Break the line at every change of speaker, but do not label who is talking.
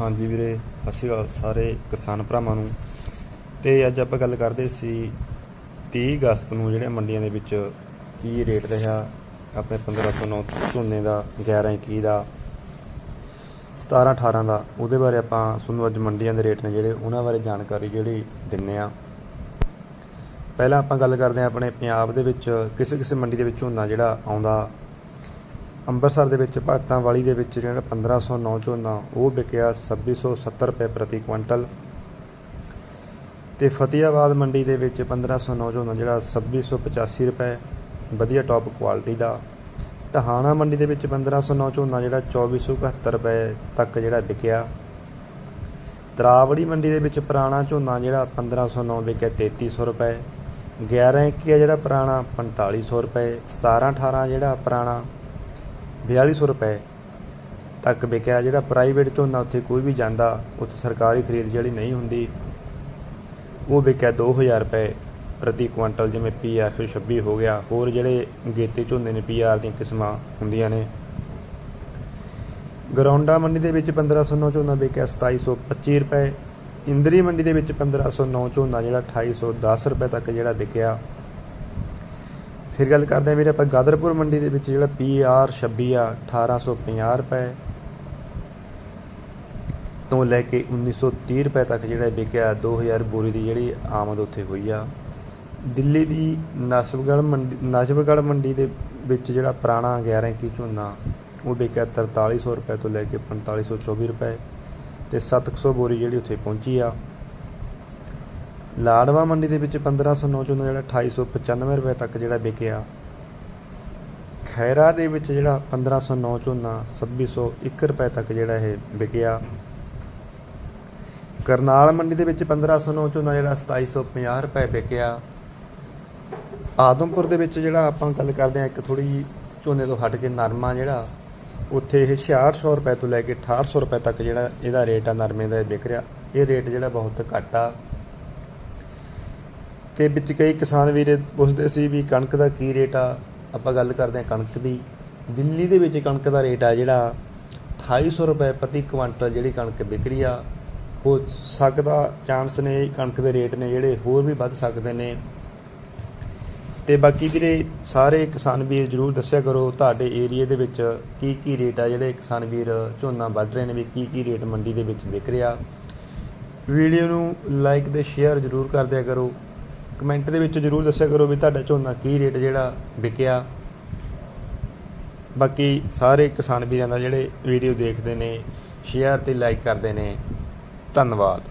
ਹਾਂਜੀ ਵੀਰੇ, ਸਤਿ ਸ਼੍ਰੀ ਅਕਾਲ ਸਾਰੇ ਕਿਸਾਨ ਭਰਾਵਾਂ ਨੂੰ। ਤੇ ਅੱਜ ਆਪਾਂ ਗੱਲ ਕਰਦੇ ਸੀ 30 ਅਗਸਤ ਨੂੰ ਜਿਹੜੇ ਮੰਡੀਆਂ ਦੇ ਵਿੱਚ ਕੀ ਰੇਟ ਰਿਹਾ, ਆਪਣੇ 1509 ਝੋਨੇ ਦਾ 11 21 ਦਾ 17 18 ਦਾ, ਉਹਦੇ ਬਾਰੇ ਆਪਾਂ ਤੁਹਾਨੂੰ ਅੱਜ ਮੰਡੀਆਂ ਦੇ ਰੇਟ ਨੇ ਜਿਹੜੇ ਉਹਨਾਂ ਬਾਰੇ ਜਾਣਕਾਰੀ ਜਿਹੜੀ ਦਿੰਨੇ ਆ। ਪਹਿਲਾਂ ਆਪਾਂ ਗੱਲ ਕਰਦੇ ਹਾਂ ਆਪਣੇ ਪੰਜਾਬ ਦੇ ਵਿੱਚ ਕਿਸੇ ਕਿਸੇ ਮੰਡੀ ਦੇ ਵਿੱਚ ਝੋਨਾ ਜਿਹੜਾ ਆਉਂਦਾ ਅੰਮ੍ਰਿਤਸਰ ਦੇ ਵਿੱਚ ਭਗਤਾਂ ਵਾਲੀ ਦੇ ਵਿੱਚ ਜਿਹੜਾ 1509 ਝੋਨਾ ਉਹ ਵਿਕਿਆ 2670 ਰੁਪਏ ਪ੍ਰਤੀ ਕੁਇੰਟਲ। ਤੇ ਫਤਿਆਬਾਦ ਮੰਡੀ ਦੇ ਵਿੱਚ 1509 ਝੋਨਾ ਜਿਹੜਾ 2685 ਰੁਪਏ, ਵਧੀਆ ਟੌਪ ਕੁਆਲਿਟੀ ਦਾ। ਟਹਾਣਾ ਮੰਡੀ ਦੇ ਵਿੱਚ 1509 ਝੋਨਾ ਜਿਹੜਾ 2471 ਰੁਪਏ ਤੱਕ ਜਿਹੜਾ ਵਿਕਿਆ। ਤਰਾਵੜੀ ਮੰਡੀ ਦੇ ਵਿੱਚ ਪੁਰਾਣਾ ਝੋਨਾ ਜਿਹੜਾ 1509 ਵਿਕਿਆ 3300 ਰੁਪਏ। 11 21 ਜਿਹੜਾ ਪੁਰਾਣਾ 4500 ਰੁਪਏ। 17 18 ਜਿਹੜਾ ਪੁਰਾਣਾ 4200 ਰੁਪਏ ਤੱਕ ਵਿਕਿਆ, ਜਿਹੜਾ ਪ੍ਰਾਈਵੇਟ ਝੋਨਾ ਉੱਥੇ ਕੋਈ ਵੀ ਜਾਂਦਾ, ਉੱਥੇ ਸਰਕਾਰੀ ਖਰੀਦ ਜਿਹੜੀ ਨਹੀਂ ਹੁੰਦੀ, ਉਹ ਵਿਕਿਆ 2000 ਰੁਪਏ ਪ੍ਰਤੀ ਕੁਇੰਟਲ, ਜਿਵੇਂ ਪੀਆਰ 126 ਹੋ ਗਿਆ। ਹੋਰ ਜਿਹੜੇ ਗੇਤੇ ਝੋਨੇ ਨੇ ਪੀਆਰ ਦੀਆਂ ਕਿਸਮਾਂ ਹੁੰਦੀਆਂ ਨੇ। ਗਰੌਂਡਾ ਮੰਡੀ ਦੇ ਵਿੱਚ 1509 ਝੋਨਾ ਵਿਕਿਆ 2725 ਰੁਪਏ। ਇੰਦਰੀ ਮੰਡੀ ਦੇ ਵਿੱਚ 1509 ਝੋਨਾ, ਜਿਹੜਾ 2810 ਰੁਪਏ ਤੱਕ ਜਿਹੜਾ ਵਿਕਿਆ। ਫਿਰ ਗੱਲ ਕਰਦੇ ਹਾਂ ਵੀਰੇ ਆਪਾਂ ਗਾਦਰਪੁਰ ਮੰਡੀ ਦੇ ਵਿੱਚ ਜਿਹੜਾ ਪੀਆਰ 26 ਆ 1850 ਰੁਪਏ ਤੋਂ ਲੈ ਕੇ 1930 ਰੁਪਏ ਤੱਕ ਜਿਹੜਾ ਵਿਕਿਆ 2000 ਬੋਰੀ ਦੀ ਜਿਹੜੀ ਆਮਦ ਉੱਥੇ ਹੋਈ ਆ। ਦਿੱਲੀ ਦੀ ਨਸਬਗੜ ਮੰਡੀ ਨਸਬਗੜ ਮੰਡੀ ਦੇ ਵਿੱਚ ਜਿਹੜਾ ਪੁਰਾਣਾ 11 ਕੀ ਝੋਨਾ, ਉਹ ਵਿਕਿਆ 4300 ਰੁਪਏ ਤੋਂ ਲੈ ਕੇ 4524 ਰੁਪਏ ਤੇ 700 ਬੋਰੀ ਜਿਹੜੀ ਉੱਥੇ ਪਹੁੰਚੀ ਆ। ਲਾੜਵਾ ਮੰਡੀ ਦੇ ਵਿੱਚ 1509 ਝੋਨਾ ਜਿਹੜਾ 2895 ਰੁਪਏ ਤੱਕ ਜਿਹੜਾ ਵਿਕਿਆ। ਖੈਰਾ ਦੇ ਵਿੱਚ ਜਿਹੜਾ 1509 ਝੋਨਾ 2601 ਰੁਪਏ ਤੱਕ ਜਿਹੜਾ ਇਹ ਵਿਕਿਆ। ਕਰਨਾਲ ਮੰਡੀ ਦੇ ਵਿੱਚ 1509 ਝੋਨਾ ਜਿਹੜਾ 2750 ਰੁਪਏ ਵਿਕਿਆ। ਆਦਮਪੁਰ ਦੇ ਵਿੱਚ ਜਿਹੜਾ ਆਪਾਂ ਗੱਲ ਕਰਦੇ ਹਾਂ ਇੱਕ ਥੋੜੀ ਝੋਨੇ ਤੋਂ ਹਟ ਕੇ ਨਰਮਾ ਜਿਹੜਾ, ਉੱਥੇ ਇਹ 6600 ਰੁਪਏ ਤੋਂ ਲੈ ਕੇ 6800 ਰੁਪਏ ਤੱਕ ਜਿਹੜਾ ਇਹਦਾ ਰੇਟ ਆ ਨਰਮੇ ਦਾ ਇਹ ਵਿਕ ਰਿਹਾ। ਇਹ ਰੇਟ ਜਿਹੜਾ ਬਹੁਤ ਘੱਟ ਆ। ਤੇ ਵਿੱਚ ਕਈ ਕਿਸਾਨ ਵੀਰ ਪੁੱਛਦੇ ਸੀ ਵੀ ਕਣਕ ਦਾ ਕੀ ਰੇਟ ਆ? ਆਪਾਂ ਗੱਲ ਕਰਦੇ ਹਾਂ ਕਣਕ ਦੀ। ਦਿੱਲੀ ਦੇ ਵਿੱਚ ਕਣਕ ਦਾ ਰੇਟ ਆ ਜਿਹੜਾ 2800 ਰੁਪਏ ਪ੍ਰਤੀ ਕੁਇੰਟਲ ਜਿਹੜੀ ਕਣਕ ਵਿਕਰੀ ਆ। ਹੋ ਸਕਦਾ ਚਾਂਸ ਨੇ ਕਣਕ ਦੇ ਰੇਟ ਨੇ ਜਿਹੜੇ ਹੋਰ ਵੀ ਵੱਧ ਸਕਦੇ ਨੇ। ਤੇ ਬਾਕੀ ਵੀਰੇ ਸਾਰੇ ਕਿਸਾਨ ਵੀਰ ਜਰੂਰ ਦੱਸਿਆ ਕਰੋ ਤੁਹਾਡੇ ਏਰੀਆ ਦੇ ਵਿੱਚ ਕੀ ਕੀ ਰੇਟ ਆ ਜਿਹੜੇ ਕਿਸਾਨ ਵੀਰ ਝੋਨਾ ਵੱਢ ਰਹੇ ਨੇ ਵੀ ਕੀ ਕੀ ਰੇਟ ਮੰਡੀ ਦੇ ਵਿੱਚ ਵਿਕ ਰਿਹਾ। ਵੀਡੀਓ ਨੂੰ ਲਾਈਕ ਤੇ ਸ਼ੇਅਰ ਜਰੂਰ ਕਰ ਦਿਆ ਕਰੋ। ਕਮੈਂਟ ਦੇ ਵਿੱਚ ਜਰੂਰ ਦੱਸਿਆ ਕਰੋ ਵੀ ਤੁਹਾਡਾ ਝੋਨਾ ਕੀ ਰੇਟ ਜਿਹੜਾ ਵਿਕਿਆ। ਬਾਕੀ ਸਾਰੇ ਕਿਸਾਨ ਵੀਰਾਂ ਦਾ ਜਿਹੜੇ ਵੀਡੀਓ ਦੇਖਦੇ ਨੇ ਸ਼ੇਅਰ ਤੇ ਲਾਈਕ ਕਰਦੇ ਨੇ। ਧੰਨਵਾਦ।